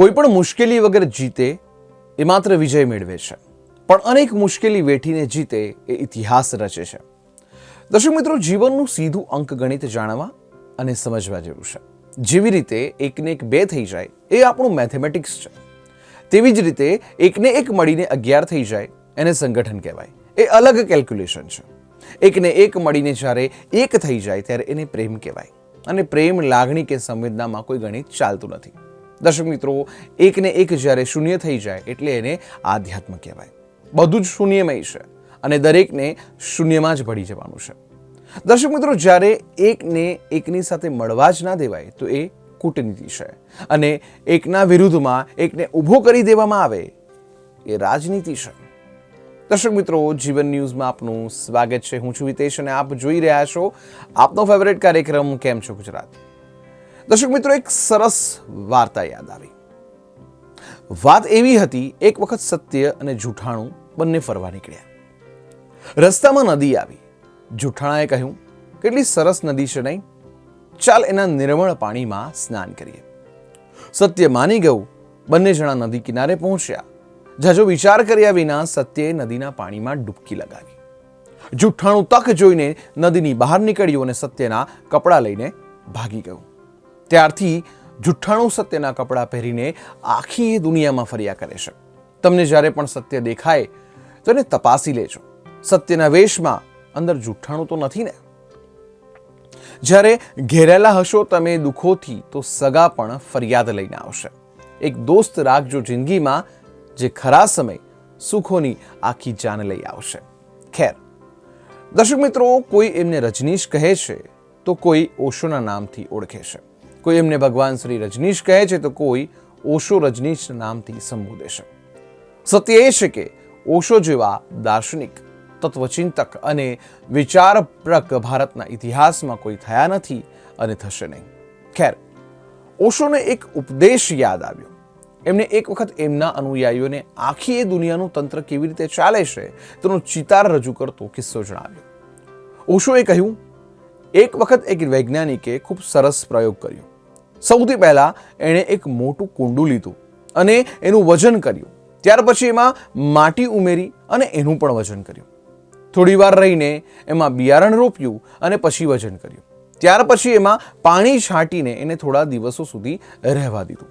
કોઈ પણ મુશ્કેલી વગર જીતે એ માત્ર વિજય મેળવે છે. પણ અનેક મુશ્કેલી વેઠીને જીતે એ ઇતિહાસ રચે છે. દર્શક મિત્રો, જીવનનું સીધું અંકગણિત જાણવા અને સમજવા જેવું છે. જેવી રીતે એકને એક બે થઈ જાય એ આપણું મેથેમેટિક્સ છે. તેવી જ રીતે એકને એક મળીને અગિયાર થઈ જાય એને સંગઠન કહેવાય. એ અલગ કેલ્ક્યુલેશન છે. એકને એક મળીને જ્યારે એક થઈ જાય ત્યારે એને પ્રેમ કહેવાય. અને પ્રેમ, લાગણી કે સંવેદનામાં કોઈ ગણિત ચાલતું નથી. દર્શક મિત્રો, એકને એક જ્યારે શૂન્ય થઈ જાય એટલે એને આધ્યાત્મ કહેવાય. બધું જ શૂન્યમય છે અને દરેકને શૂન્યમાં જ ભળી જવાનું છે. દર્શક મિત્રો, જ્યારે એકને એકની સાથે મળવા જ ના દેવાય તો એ કૂટનીતિ છે અને એકના વિરુદ્ધમાં એકને ઊભો કરી દેવામાં આવે એ રાજનીતિ છે. દર્શક મિત્રો, જીવન ન્યૂઝમાં આપનું સ્વાગત છે. હું છું હિતેશ અને આપ જોઈ રહ્યા છો આપનો ફેવરેટ કાર્યક્રમ કેમ છો ગુજરાત? દર્શક મિત્રો, એક સરસ વાર્તા યાદ આવી. વાત એવી હતી, એક વખત સત્ય અને જૂઠાણું બંને ફરવા નીકળ્યા. રસ્તામાં નદી આવી. જૂઠાણાએ કહ્યું, કેટલી સરસ નદી છે નહીં? ચાલ એના નિર્મળ પાણીમાં સ્નાન કરીએ. સત્ય માની ગયું, બંને જણા નદી કિનારે પહોંચ્યા. જાજો વિચાર કર્યા વિના સત્યએ નદીના પાણીમાં ડૂબકી લગાવી. જુઠ્ઠાણું તક જોઈને નદીની બહાર નીકળ્યું અને સત્યના કપડાં લઈને ભાગી ગયું. ત્યારથી જુઠ્ઠાણું સત્યના કપડાં પહેરીને આખી દુનિયામાં ફર્યા કરે છે. તમને જ્યારે પણ સત્ય દેખાય, તો એને તપાસી લેજો. સત્યના વેશમાં અંદર જુઠ્ઠાણું તો નથી ને? જ્યારે ઘેરેલા હશો તમે દુઃખોથી, તો સગા પણ ફરિયાદ લઈને આવશે. એક દોસ્ત રાખજો જિંદગીમાં, જે ખરા સમય સુખોની આખી જાન લઈ આવશે. ખેર. દર્શક મિત્રો, કોઈ એમને રજનીશ કહે છે, તો કોઈ ઓશોના નામથી ઓળખે છે. કોઈ એમને ભગવાન શ્રી રજનીશ કહે છે તો કોઈ ઓશો રજનીશ નામથી સંબોધે છે. સત્ય એ છે કે ઓશો જેવા દાર્શનિક, તત્વચિંતક અને વિચારપ્રક ભારતના ઇતિહાસમાં કોઈ થયા નથી અને થશે નહીં. ખેર, ઓશોને એક ઉપદેશ યાદ આવ્યો. એમને એક વખત એમના અનુયાયીઓને આખી એ દુનિયાનું તંત્ર કેવી રીતે ચાલે છે તેનો ચિતાર રજૂ કરતો કિસ્સો જણાવ્યો. ઓશોએ કહ્યું, એક વખત એક વૈજ્ઞાનિકે ખૂબ સરસ પ્રયોગ કર્યો. સૌથી પહેલાં એણે એક મોટું કુંડું લીધું અને એનું વજન કર્યું. ત્યાર પછી એમાં માટી ઉમેરી અને એનું પણ વજન કર્યું. થોડી વાર રહીને એમાં બિયારણ રોપ્યું અને પછી વજન કર્યું. ત્યાર પછી એમાં પાણી છાંટીને એને થોડા દિવસો સુધી રહેવા દીધું.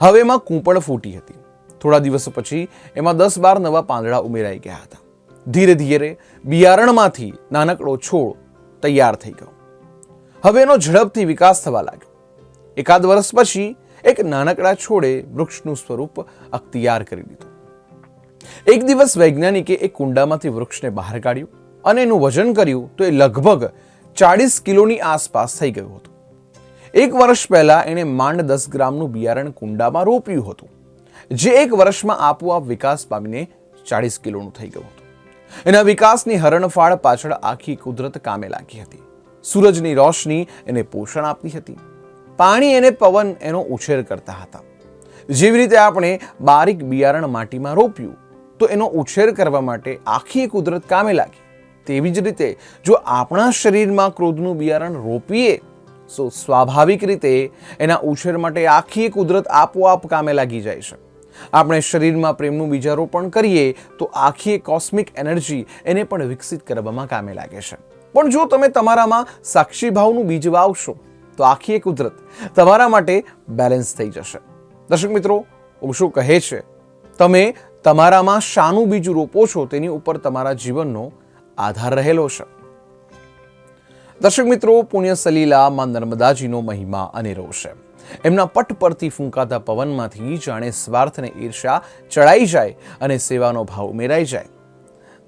હવે એમાં કૂંપણ ફૂટી હતી. થોડા દિવસો પછી એમાં દસ બાર નવા પાંદડા ઉમેરાઈ ગયા હતા. ધીરે ધીરે બિયારણમાંથી નાનકડો છોડ તૈયાર થઈ ગયો. હવે એનો ઝડપથી વિકાસ થવા લાગ્યો. એકાદ વર્ષ પછી એક નાનકડા છોડે વૃક્ષનું સ્વરૂપ અખ્તિયાર કરી દીધું. એક દિવસ વૈજ્ઞાનિકે એક કુંડામાંથી વૃક્ષને બહાર કાઢ્યું અને એનું વજન કર્યું તો એ લગભગ ચાળીસ કિલોની આસપાસ થઈ ગયું હતું. એક વર્ષ પહેલા એણે માંડ દસ ગ્રામનું બિયારણ કુંડામાં રોપ્યું હતું, જે એક વર્ષમાં આપોઆપ વિકાસ પામીને ચાળીસ કિલોનું થઈ ગયું હતું. એના વિકાસની હરણફાળ પાછળ આખી કુદરત કામે લાગી હતી. સૂરજની રોશની એને પોષણ આપતી હતી. પાણી એને પવન એનો ઉછેર કરતા હતા. જેવી રીતે આપણે બારીક બિયારણ માટીમાં રોપ્યું, તો એનો ઉછેર કરવા માટે આખી કુદરત કામે લાગી. તેવી જ રીતે, જો આપણા શરીરમાં ક્રોધનું બિયારણ રોપીએ, તો સ્વાભાવિક રીતે એના ઉછેર માટે આખી કુદરત આપોઆપ કામે લાગી જાય છે. આપણે શરીરમાં પ્રેમનું બીજારોપણ કરીએ, તો આખી કોસ્મિક એનર્જી એને પણ વિકસિત કરવામાં કામે લાગે છે. પણ જો તમે તમારામાં સાક્ષી ભાવનું બીજ વાવશો તો આખી એ કુદરત તમારા માટે બેલેન્સ થઈ જશે. દર્શક મિત્રો ઓશો કહે છે? તમે તમારામાં શાનું બીજું રોપો છો તેની ઉપર તમારા જીવનનો આધાર રહેલો છે. દર્શક મિત્રો, પુણ્ય સલીલામાં નર્મદાજીનો મહિમા અનેરો છે. એમના પટ પરથી ફૂંકાતા પવનમાંથી જાણે સ્વાર્થને ઈર્ષા ચડાઈ જાય અને સેવાનો ભાવ ઉમેરાઈ જાય.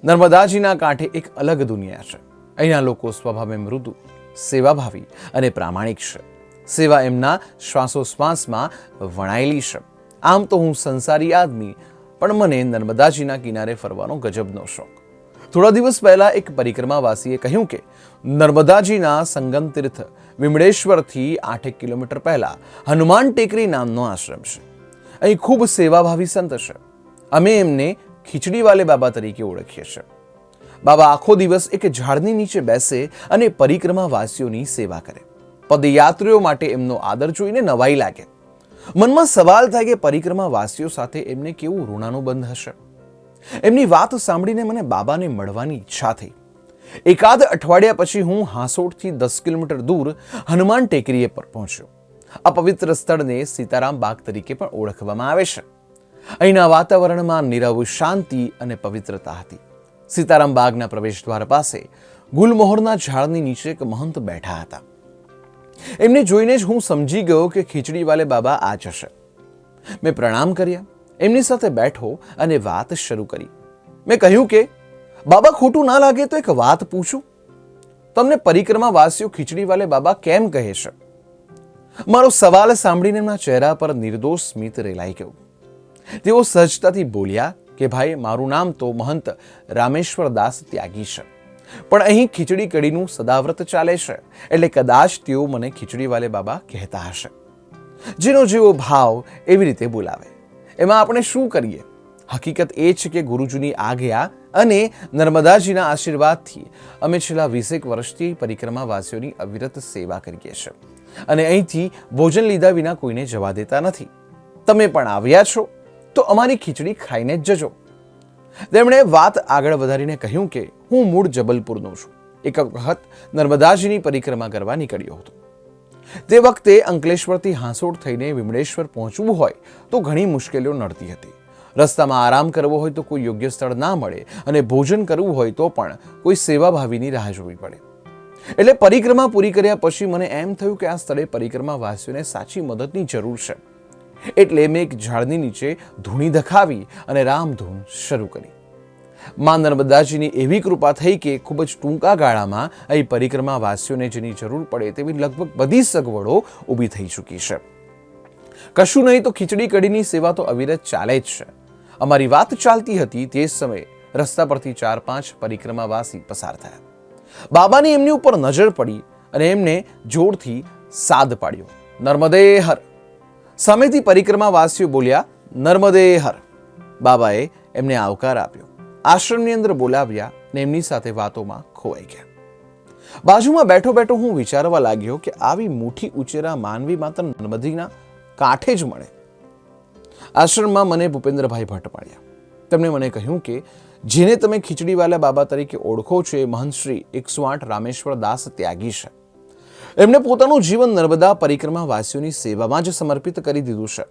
નર્મદાજીના કાંઠે એક અલગ દુનિયા છે. અહીંના લોકો સ્વભાવે મૃદુ સેવાભાવી અને પ્રામાણિક છે. સેવા એમના શ્વાસોશ્વાસમાં વણાયેલી છે. આમ તો હું સંસારી આદમી, પણ મને નર્મદાજીના કિનારે ફરવાનો ગજબનો શોખ. થોડા દિવસ પહેલા એક પરિક્રમાવાસીએ કહ્યું કે, નર્મદાજીના સંગમ તીર્થ વિમળેશ્વરથી આઠેક કિલોમીટર પહેલા હનુમાન ટેકરી નામનો આશ્રમ છે. અહીં ખૂબ સેવાભાવી સંત છે. અમે એમને ખીચડીવાલે બાબા તરીકે ઓળખીએ છીએ. બાબા આખો દિવસ એક ઝાડની નીચે બેસે અને પરિક્રમાવાસીઓની સેવા કરે. પદયાત્રીઓ માટે એમનો આદર જોઈને નવાઈ લાગે. મનમાં સવાલ થાય કે પરિક્રમા વાસીઓ સાથે એમને કેવું ઋણાનું બંધ હશે? એમની વાત સાંભળીને મને બાબાને મળવાની ઈચ્છા થઈ. એકાદ અઠવાડિયા પછી હું હાંસોટથી દસ કિલોમીટર દૂર હનુમાન ટેકરીએ પર પહોંચ્યો. આ પવિત્ર સ્થળને સીતારામ બાગ તરીકે પણ ઓળખવામાં આવે છે. અહીંના વાતાવરણમાં નીરવ શાંતિ અને પવિત્રતા હતી. સીતારામ બાગના પ્રવેશદ્વાર પાસે ગુલમોહરના ઝાડની નીચે એક મહંત બેઠા હતા. એમને જોઈને જ હું સમજી ગયો કે ખીચડીવાલે બાબા આ જશે મેં પ્રણામ કર્યા, એમની સાથે બેઠો અને વાત શરૂ કરી. મેં કહ્યું કે, બાબા, ખોટું ના લાગે તો એક વાત પૂછું. તમને પરિક્રમા વાસીઓ ખીચડીવાલે બાબા કેમ કહે છે? મારો સવાલ સાંભળીને એમના ચહેરા પર નિર્દોષ સ્મિત રેલાઈ ગયું. તેઓ સહજતાથી બોલ્યા કે ભાઈ, મારું નામ તો મહંત રામેશ્વર દાસ ત્યાગી છે. પણ અહીં ખીચડી કડીનું સદાવ્રત ચાલે છે. એટલે કદાચ તેઓ મને ખીચડીવાલે બાબા કહેતા હશે. જેનો જેવો ભાવ એવી રીતે બોલાવે. એમાં આપણે શું કરીએ? હકીકત એ છે કે ગુરુજીની આજ્ઞા અને નર્મદાજીના આશીર્વાદથી અમે છેલ્લા વીસેક વર્ષથી પરિક્રમાવાસીઓની અવિરત સેવા કરીએ છીએ. અને અહીંથી ભોજન લીધા વિના કોઈને જવા દેતા નથી. તમે પણ આવ્યા છો? તો અમારી ખીચડી ખાઈને જ જજો. તેમણે વાત આગળ વધારીને કહ્યું કે, હું મૂળ જબલપુરનો છું. એક વખત નર્મદાજીની પરિક્રમા કરવા નીકળ્યો હતો. તે વખતે અંકલેશ્વરથી હાંસોડ થઈને વિમળેશ્વર પહોંચવું હોય તો ઘણી મુશ્કેલીઓ નડતી હતી. રસ્તામાં આરામ કરવો હોય તો કોઈ યોગ્ય સ્થળ ના મળે અને ભોજન કરવું હોય તો પણ કોઈ સેવાભાવીની રાહ જોવી પડે. એટલે પરિક્રમા પૂરી કર્યા પછી મને એમ થયું કે આ સ્થળે પરિક્રમા વાસીઓને સાચી મદદની જરૂર છે. એટલે મેં એક ઝાડની નીચે ધૂણી ધખાવી અને રામધૂન શરૂ કરી. મા નર્મદાજીની એવી કૃપા થઈ કે ખૂબ જ ટૂંકા ગાળામાં અહીં પરિક્રમાવાસીઓને જેની જરૂર પડે તેવી લગભગ બધી સગવડો ઊભી થઈ ચૂકી છે. કશું નહીં તો ખીચડી કઢીની સેવા તો અવિરત ચાલે જ છે. અમારી વાત ચાલતી હતી તે સમયે રસ્તા પરથી ચાર પાંચ પરિક્રમાવાસી પસાર થયા. બાબાની એમની ઉપર નજર પડી અને એમને જોરથી સાદ પાડ્યો. નર્મદે હર સામેથી પરિક્રમાવાસીઓ બોલ્યા, નર્મદે હર. બાબાએ એમને આવકાર આપ્યો. આશ્રમની અંદર બોલાવ્યા ને એમની સાથે વાતોમાં ખોવાઈ ગયા. બાજુમાં બેઠો બેઠો હું વિચારવા લાગ્યો કે આવી મુઠ્ઠી ઉચેરા માનવી માત્ર નર્મદીના કાંઠે જ મળે. આશ્રમમાં મને ભૂપેન્દ્રભાઈ ભટ્ટ મળ્યા તેમણે મને કહ્યું કે, જેને તમે ખીચડીવાલા બાબા તરીકે ઓળખો છો એ મહંતશ્રી એકસો આઠ રામેશ્વર દાસ ત્યાગી છે. એમણે પોતાનું જીવન નર્મદા પરિક્રમા વાસીઓની સેવામાં જ સમર્પિત કરી દીધું છે.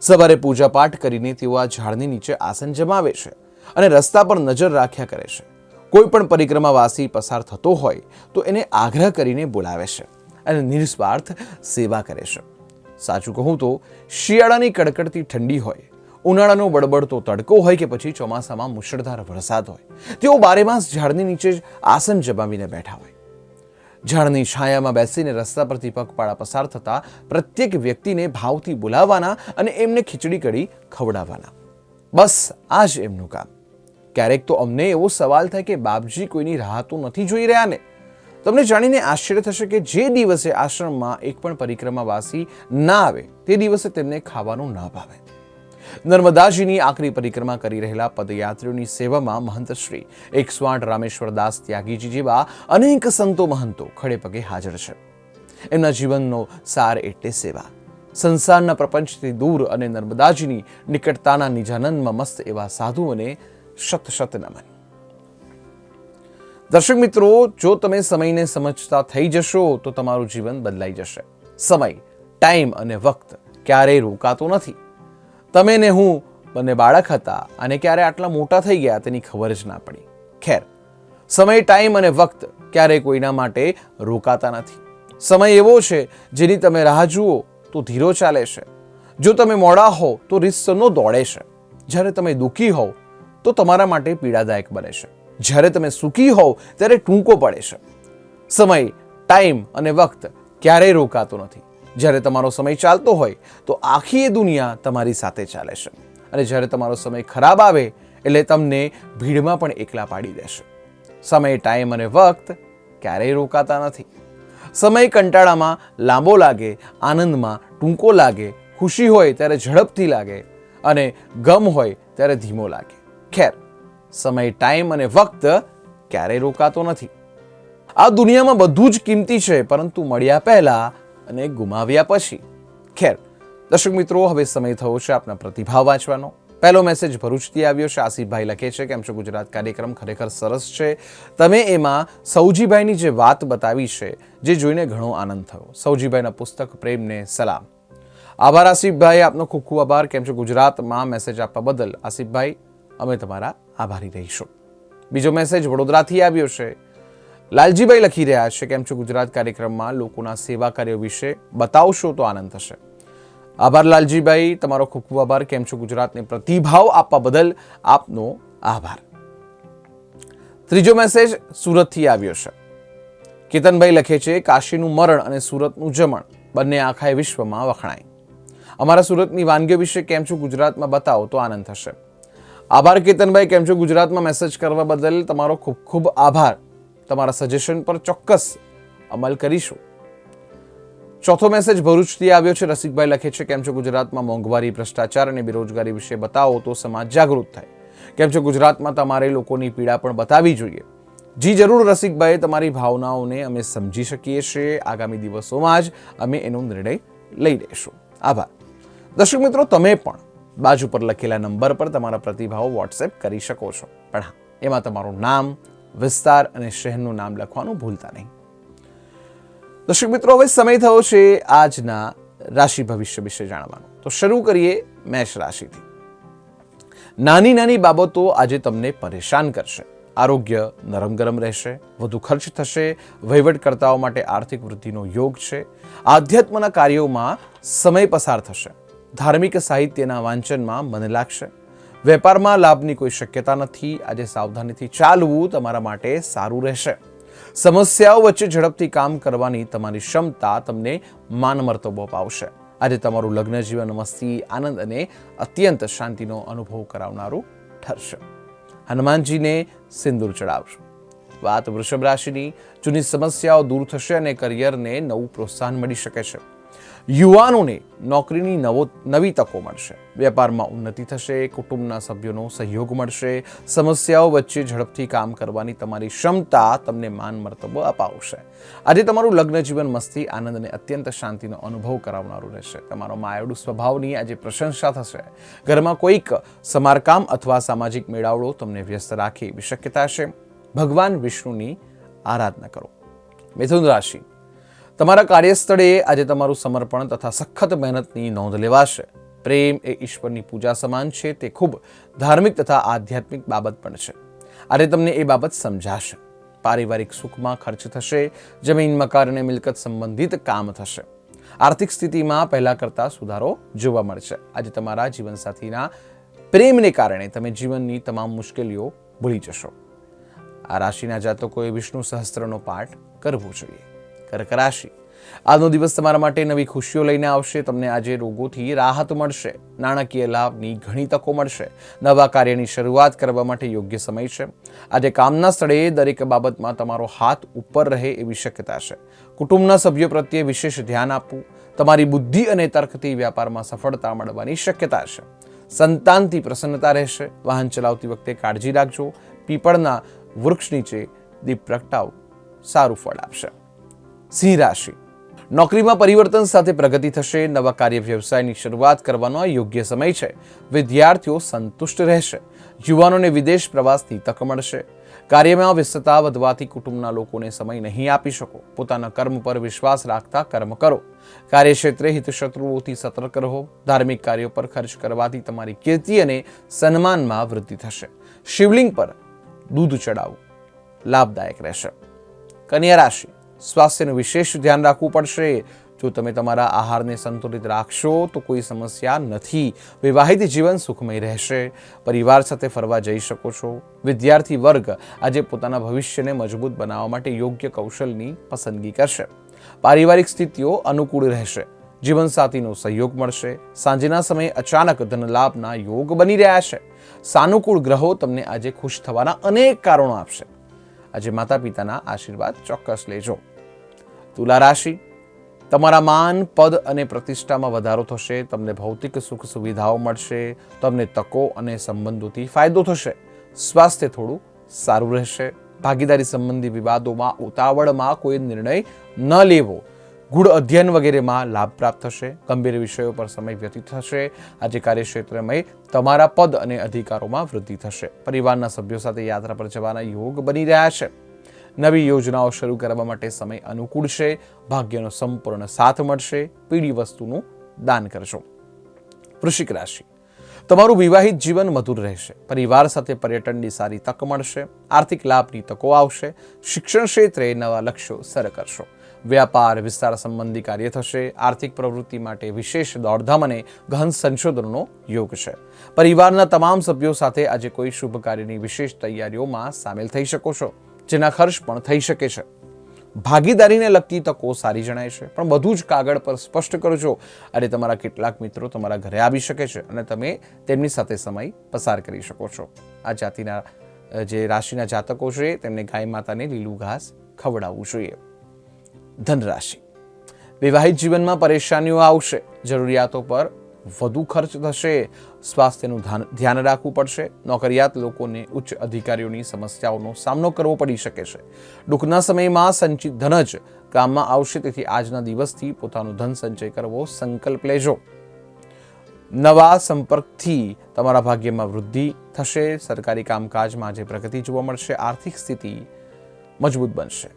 સવારે પૂજાપાઠ કરીને તેઓ આ ઝાડની નીચે આસન જમાવે છે અને રસ્તા પર નજર રાખ્યા કરે છે. કોઈ પણ પરિક્રમાવાસી પસાર થતો હોય તો એને આગ્રહ કરીને બોલાવે છે અને નિસ્વાર્થ સેવા કરે છે. સાચું કહું તો, શિયાળાની કડકડતી ઠંડી હોય, ઉનાળાનો બળબડતો તડકો હોય કે પછી ચોમાસામાં મુશળધાર વરસાદ હોય, તેઓ બારેમાસ ઝાડની નીચે જ આસન જમાવીને બેઠા હોય. ઝાડની છાયામાં બેસીને રસ્તા પરથી પગપાળા પસાર થતા પ્રત્યેક વ્યક્તિને ભાવથી બોલાવવાના અને એમને ખીચડી કરી ખવડાવવાના. બસ, આ જ એમનું કામ. ક્યારેક તો અમને એવો સવાલ થાય કે બાપજી, કોઈની રાહ તો નથી જોઈ રહ્યા ને? તમને જાણીને આશ્ચર્ય થશે કે જે દિવસે આશ્રમમાં એક પણ પરિક્રમાવાસી ના આવે, તે દિવસે તેમને ખાવાનું ના ભાવે. નર્મદાજીની આકરી પરિક્રમા કરી રહેલા પદયાત્રીઓની સેવામાં મહંતશ્રી રામેશ્વર દાસ ત્યાગીજી જેવા અનેક સંતો મહંતો ખડે પગે હાજર છે. એમના જીવનનો સાર એટલે સેવા. સંસારના પ્રપંચથી દૂર અને નર્મદાજીની નિકટતાના નિજાનંદમાં મસ્ત એવા સાધુઓને શત શત નમન. દર્શક મિત્રો, જો તમે સમયને સમજતા થઈ જશો, તો તમારું જીવન બદલાઈ જશે. સમય, ટાઈમ અને વખત ક્યારેય રોકાતો નથી. તમે ને હું બંને બાળક હતા અને ક્યારે આટલા મોટા થઈ ગયા તેની ખબર જ ના પડી. ખેર, સમય ટાઈમ અને વખત ક્યારેય કોઈના માટે રોકાતા નથી. સમય એવો છે, જેની તમે રાહ જુઓ તો ધીરો ચાલે છે. જો તમે મોડા હો તો રીતસરનો દોડે છે. જ્યારે તમે દુઃખી હોવ તો તમારા માટે પીડાદાયક બને છે. જ્યારે તમે સુખી હોવ ત્યારે ટૂંકો પડે છે. સમય ટાઈમ અને વખત ક્યારેય રોકાતો નથી. જ્યારે તમારો સમય ચાલતો હોય, તો આખી એ દુનિયા તમારી સાથે ચાલે છે. અને જ્યારે તમારો સમય ખરાબ આવે, એટલે તમને ભીડમાં પણ એકલા પાડી દેશે. સમય, ટાઈમ અને વખત ક્યારેય રોકાતા નથી. સમય કંટાળામાં લાંબો લાગે, આનંદમાં ટૂંકો લાગે, ખુશી હોય ત્યારે ઝડપથી લાગે, અને ગમ હોય ત્યારે ધીમો લાગે. ખેર, સમય, ટાઈમ અને વખત ક્યારેય રોકાતો નથી. આ દુનિયામાં બધું જ કિંમતી છે, પરંતુ મળ્યા પહેલા અને ગુમાવ્યા પછી. ખેર, દર્શક મિત્રો, હવે સમય થયો છે આપના પ્રતિભાવ વાંચવાનો. પહેલો મેસેજ ભરૂચથી આવ્યો છે. આસિફભાઈ લખે છે, કેમ છો? ગુજરાત કાર્યક્રમ ખરેખર સરસ છે. તમે એમાં સૌજીભાઈની જે વાત બતાવી છે, જે જોઈને ઘણો આનંદ થયો. સૌજીભાઈના પુસ્તક પ્રેમને સલામ. આભાર આસિફભાઈ, આપનો ખૂબ ખૂબ આભાર. કેમ છો? ગુજરાતમાં મેસેજ આપવા બદલ. આસિફભાઈ, અમે તમારા આભારી રહીશું. બીજો મેસેજ વડોદરાથી આવ્યો છે. લાલજીભાઈ લખી રહ્યા છે કેમ છો ગુજરાત કાર્યક્રમમાં લોકોના સેવા કાર્યો વિશે બતાવશો તો આનંદ થશે. આભાર લાલજીભાઈ, તમારો ખૂબ ખૂબ આભાર કેમ છો ગુજરાતને પ્રતિભાવ આપવા બદલ આપનો આભાર. ત્રીજો મેસેજ સુરતથી આવ્યો છે. કેતનભાઈ લખે છે, કાશીનું મરણ અને સુરતનું જમણ બંને આખાય વિશ્વમાં વખણાય. અમારા સુરતની વાનગીઓ વિશે કેમ છો ગુજરાતમાં બતાવો તો આનંદ થશે. આભાર કેતનભાઈ, કેમ છો ગુજરાતમાં મેસેજ કરવા બદલ તમારો ખૂબ ખૂબ આભાર. તમારા સજેશન પર ચોક્કસ અમલ કરીશું. ચોથો મેસેજ ભરૂચથી આવ્યો છે. રસિકભાઈ લખે છે, કેમ છો ગુજરાતમાં મોંઘવારી, ભ્રષ્ટાચાર અને બેરોજગારી વિશે બતાવો તો સમાજ જાગૃત થાય. કેમ છો ગુજરાતમાં તમારે લોકોની પીડા પણ બતાવવી જોઈએ. જી જરૂર રસિકભાઈ તમારી ભાવનાઓને અમે સમજી શકીએ છીએ. આગામી દિવસોમાં જ અમે એનો નિર્ણય લઈ લઈશું. આભાર. દર્શક મિત્રો, તમે પણ બાજુ પર લખેલા નંબર પર તમારા પ્રતિભાવો વોટ્સએપ કરી શકો છો. પણ હા, એમાં તમારું નામ વિસ્તાર અને શહેરનું નામ લખવાનું ભૂલતા નહીં. દર્શક મિત્રો, હવે સમય થયો છે આજના રાશિ ભવિષ્ય વિશે જાણવાનો. તો શરૂ કરીએ મેષ રાશિથી. નાની નાની બાબતો આજે તમને પરેશાન કરશે. આરોગ્ય નરમ ગરમ રહેશે, વધુ ખર્ચ થશે, વહીવટકર્તાઓ માટે આર્થિક વૃદ્ધિનો યોગ છે, આધ્યાત્મના કાર્યોમાં સમય પસાર થશે, ધાર્મિક સાહિત્યના વાંચનમાં મન લાગશે વેપારમાં લાભની કોઈ શક્યતા નથી. આજે સાવધાનીથી ચાલવું તમારા માટે સારું રહેશે. સમસ્યાઓ વચ્ચે ઝડપથી કામ કરવાની તમારી ક્ષમતા તમને માન મર્તબો અપાવશે આજે તમારું લગ્ન જીવન મસ્તી, આનંદ અને અત્યંત શાંતિનો અનુભવ કરાવનારું ઠરશે. હનુમાનજીને સિંદૂર ચડાવશો. વાત વૃષભ રાશિની. જૂની સમસ્યાઓ દૂર થશે અને કરિયરને નવું પ્રોત્સાહન મળી શકે છે. યુવાનોને નોકરીની નવો, નવી તકો મળશે. વેપારમાં ઉન્નતિ થશે, કુટુંબના સભ્યોનો સહયોગ મળશે, સમસ્યાઓ વચ્ચે ઝડપથી કામ કરવાની તમારી ક્ષમતા તમને માન મર્તબો અપાવશે. આજે તમારું લગ્ન જીવન મસ્તી, આનંદ અને અત્યંત શાંતિનો અનુભવ કરાવનારું રહેશે. તમારો માયાળુ સ્વભાવની આજે પ્રશંસા થશે. ઘરમાં કોઈક સમારકામ અથવા સામાજિક મેળાવડો તમને વ્યસ્ત રાખે એવી શક્યતા છે. ભગવાન વિષ્ણુની આરાધના કરો. મિથુન રાશિ. તમારા કાર્યસ્થળે આજે તમારું સમર્પણ તથા સખત મહેનતની નોંધ લેવાશે. પ્રેમ એ ઈશ્વરની પૂજા સમાન છે, તે ખૂબ ધાર્મિક તથા આધ્યાત્મિક બાબત પણ છે. આજે તમને એ બાબત સમજાશે. પારિવારિક સુખમાં ખર્ચ થશે, જમીન, મકાન અને મિલકત સંબંધિત કામ થશે. આર્થિક સ્થિતિમાં પહેલાં કરતાં સુધારો જોવા મળશે. આજે તમારા જીવનસાથીના પ્રેમને કારણે તમે જીવનની તમામ મુશ્કેલીઓ ભૂલી જશો. આ રાશિના જાતકોએ વિષ્ણુ સહસ્ત્રનો પાઠ કરવો જોઈએ. કર્ક રાશિ. આજનો દિવસ તમારા માટે નવી ખુશીઓ લઈને આવશે. તમને આજે રોગોથી રાહત મળશે. નાણાકીય લાભની ઘણી તકો મળશે. નવા કાર્યની શરૂઆત કરવા માટે યોગ્ય સમય છે. આજે કામના સ્થળે દરેક બાબતમાં તમારો હાથ ઉપર રહે એવી શક્યતા છે. કુટુંબના સભ્યો પ્રત્યે વિશેષ ધ્યાન આપવું, તમારી બુદ્ધિ અને તર્કથી વ્યાપારમાં સફળતા મળવાની શક્યતા છે. સંતાનથી પ્રસન્નતા રહેશે. વાહન ચલાવતી વખતે કાળજી રાખજો. પીપળના વૃક્ષ નીચે દીપ પ્રગટાવ. સારું ફળ આપશે. સિંહ રાશિ. નોકરીમાં પરિવર્તન સાથે પ્રગતિ થશે, નવા કાર્ય વ્યવસાયની શરૂઆત કરવાનો આ યોગ્ય સમય છે. વિદ્યાર્થીઓ સંતુષ્ટ રહેશે. યુવાનોને વિદેશ પ્રવાસની તક મળશે. કાર્યમાં વ્યસ્તતા વધવાથી કુટુંબના લોકોને સમય નહીં આપી શકો. પોતાના કર્મ પર વિશ્વાસ રાખતા કર્મ કરો. કાર્યક્ષેત્રે હિતશત્રુઓથી સતર્ક રહો. ધાર્મિક કાર્યો પર ખર્ચ કરવાથી તમારી કીર્તિ અને સન્માનમાં વૃદ્ધિ થશે. શિવલિંગ પર દૂધ ચડાવવું લાભદાયક રહેશે. કન્યા રાશિ. સ્વાસ્થ્યનું વિશેષ ધ્યાન રાખવું પડશે. જો તમે તમારા આહારને સંતુલિત રાખશો, તો કોઈ સમસ્યા નથી. વિવાહિત જીવન સુખમય રહેશે. પરિવાર સાથે ફરવા જઈ શકો છો. વિદ્યાર્થી વર્ગ આજે પોતાના ભવિષ્યને મજબૂત બનાવવા માટે યોગ્ય કૌશલની પસંદગી કરશે. પારિવારિક સ્થિતિઓ અનુકૂળ રહેશે. જીવનસાથીનો સહયોગ મળશે. સાંજના સમયે અચાનક ધનલાભના યોગ બની રહ્યા છે. સાનુકૂળ ગ્રહો તમને આજે ખુશ થવાના અનેક કારણો આપશે. આજે માતા પિતાના આશીર્વાદ ચોક્કસ લેજો. તુલા રાશિ. તમારા માન, પદ અને પ્રતિષ્ઠામાં વધારો થશે, તમને ભૌતિક સુખ સુવિધાઓ મળશે, તમને તકો અને સંબંધોથી ફાયદો થશે. સ્વાસ્થ્ય થોડું સારું રહેશે. ભાગીદારી સંબંધી વિવાદોમાં, ઉતાવળમાં કોઈ નિર્ણય ન લેવો. ગુડ અધ્યયન વગેરેમાં લાભ પ્રાપ્ત થશે. ગંભીર વિષયો પર સમય વ્યતીત થશે. આજે કાર્યક્ષેત્રમાં તમારા પદ અને અધિકારોમાં વૃદ્ધિ થશે. પરિવારના સભ્યો સાથે યાત્રા પર જવાના યોગ બની રહ્યા છે. નવી યોજનાઓ શરૂ કરવા માટે સમય અનુકૂળ છે. ભાગ્યનો સંપૂર્ણ સાથ મળશે. પીળી વસ્તુનું દાન કરજો. વૃશ્ચિક રાશિ. તમારું વિવાહિત જીવન મધુર રહેશે. પરિવાર સાથે પર્યટનની સારી તક મળશે. આર્થિક લાભની તકો આવશે. શિક્ષણ ક્ષેત્રે નવા લક્ષ્યો સર કરશો. વ્યાપાર, વિસ્તાર સંબંધી કાર્ય થશે. આર્થિક પ્રવૃત્તિ માટે વિશેષ દોડધામ અને ગહન સંશોધનનો યોગ છે. પરિવારના તમામ સભ્યો સાથે આજે કોઈ શુભ કાર્યની વિશેષ તૈયારીઓમાં સામેલ થઈ શકો છો. જેના ખર્ચ પણ થઈ શકે છે. ભાગીદારીને લગતી તકો સારી જણાય છે. પણ બધું જ કાગળ પર સ્પષ્ટ કરજો અને તમારા કેટલાક મિત્રો તમારા ઘરે આવી શકે છે અને તમે તેમની સાથે સમય પસાર કરી શકો છો. આ જાતિના જે રાશિના જાતકો છે, તેમને ગાય માતાને લીલું ઘાસ ખવડાવવું જોઈએ. ધનરાશિ. વિવાહિત જીવનમાં પરેશાનીઓ આવશે. જરૂરિયાતો પર વધુ ખર્ચ થશે. સ્વાસ્થ્યનું ધ્યાન- રાખવું પડશે. નોકરિયાત લોકોને ઉચ્ચ અધિકારીઓની સમસ્યાઓનો સામનો કરવો પડી શકે છે. દુઃખના સમયમાં સંચિત ધન જ કામમાં આવશે, તેથી આજના દિવસથી પોતાનું ધન સંચય કરવો સંકલ્પ લેજો. નવા સંપર્કથી તમારા ભાગ્યમાં વૃદ્ધિ થશે. સરકારી કામકાજમાં આજે પ્રગતિ જોવા મળશે. આર્થિક સ્થિતિ મજબૂત બનશે.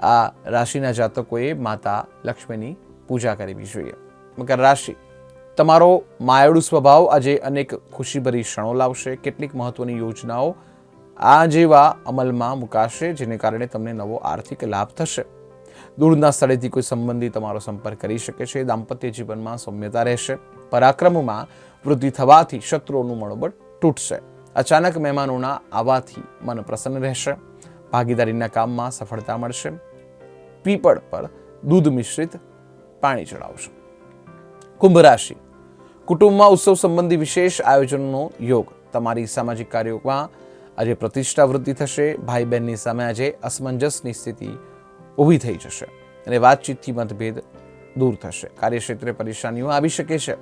આ રાશિના જાતકોએ માતા લક્ષ્મીની પૂજા કરવી જોઈએ. મકર રાશિ તમારો માયાળુ સ્વભાવ આજે અનેક ખુશીભરી ક્ષણો લાવશે. કેટલીક મહત્વની યોજનાઓ આ જેવા અમલમાં મુકાશે, જેને કારણે તમને નવો આર્થિક લાભ થશે. દૂરના સ્થળેથી કોઈ સંબંધી તમારો સંપર્ક કરી શકે છે. દાંપત્ય જીવનમાં સૌમ્યતા રહેશે. પરાક્રમમાં વૃદ્ધિ થવાથી શત્રુઓનું મનોબળ તૂટશે. અચાનક મહેમાનોના આવવાથી મન પ્રસન્ન રહેશે. ભાગીદારીના કામમાં સફળતા મળશે. પીપળ પર દૂધ મિશ્રિત પાણી ચડાવશો. કુંભ રાશિ. કુટુંબમાં ઉત્સવ સંબંધી વિશેષ આયોજનનો યોગ. તમારી સામાજિક કાર્યોમાં આજે પ્રતિષ્ઠા વૃદ્ધિ થશે. ભાઈ બહેનની સામે આજે અસમંજસની સ્થિતિ ઊભી થઈ જશે અને વાતચીતથી મતભેદ દૂર થશે. કાર્યક્ષેત્રે પરેશાનીઓ આવી શકે છે.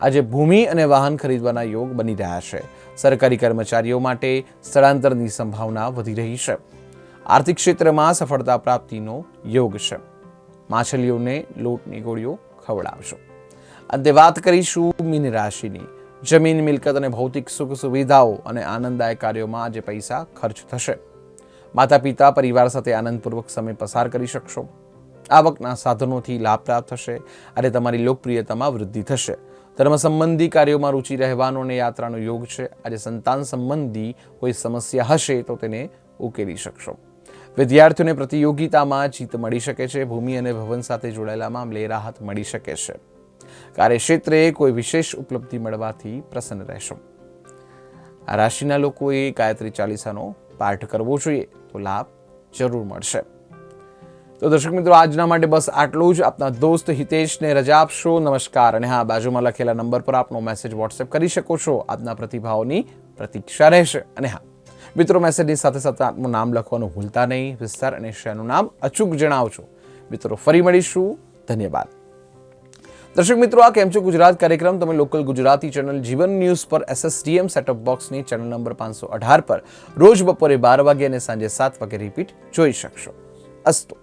આજે ભૂમિ અને વાહન ખરીદવાના યોગ બની રહ્યા છે. સરકારી કર્મચારીઓ માટે સ્થળાંતરની સંભાવના વધી રહી છે. આર્થિક ક્ષેત્રમાં સફળતા પ્રાપ્તિનો યોગ છે. માછલીઓને લોટની ગોળીઓ ખવડાવશો. અંતે વાત કરીશું મીન રાશિની. જમીન, મિલકત અને ભૌતિક સુખ સુવિધાઓ અને આનંદદાયક કાર્યોમાં આજે પૈસા ખર્ચ થશે. માતા પિતા પરિવાર સાથે આનંદપૂર્વક સમય પસાર કરી શકશો. આવકના સાધનોથી લાભ પ્રાપ્ત થશે અને તમારી લોકપ્રિયતામાં વૃદ્ધિ થશે. ધર્મ સંબંધી કાર્યોમાં રુચિ રહેવાનો અને યાત્રાનો યોગ છે. આજે સંતાન સંબંધી કોઈ સમસ્યા હશે તો તેને ઉકેલી શકશો. વિદ્યાર્થીઓને પ્રતિયોગિતામાં જીત મળી શકે છે. ભૂમિ અને ભવન સાથે જોડાયેલા મામલે રાહત મળી શકે છે. કાર્યક્ષેત્રે કોઈ વિશેષ ઉપલબ્ધિ મળવાથી પ્રસન્ન રહેશો. આ રાશિના લોકોએ ગાયત્રી ચાલીસાનો પાઠ કરવો જોઈએ, તો લાભ જરૂર મળશે. તો દર્શક મિત્રો, આજના માટે બસ આટલું જ. આપના દોસ્ત હિતેશને રજા આપશો. નમસ્કાર. અને હા, બાજુમાં લખેલા નંબર પર આપનો મેસેજ વોટ્સએપ કરી શકો છો. આપના પ્રતિભાવોની પ્રતીક્ષા રહેશે. અને હા, મિત્રો મેસેજની સાથે સાથે આપનું નામ લખવાનું ભૂલતા નહીં. વિસ્તાર અને શહેરનું નામ અચૂક જણાવજો. મિત્રો, ફરી મળીશું. ધન્યવાદ. દર્શક મિત્રો, આ કેમ છો? ગુજરાત કાર્યક્રમ, તમે local Gujarati channel Jeevan news પર એસએસડીએમ સેટઅપ બોક્સની ચેનલ નંબર પાંચસો અઢાર પર રોજ બપોરે બાર વાગે અને સાંજે સાત વાગે રિપીટ જોઈ શકશો. અસ્તુ.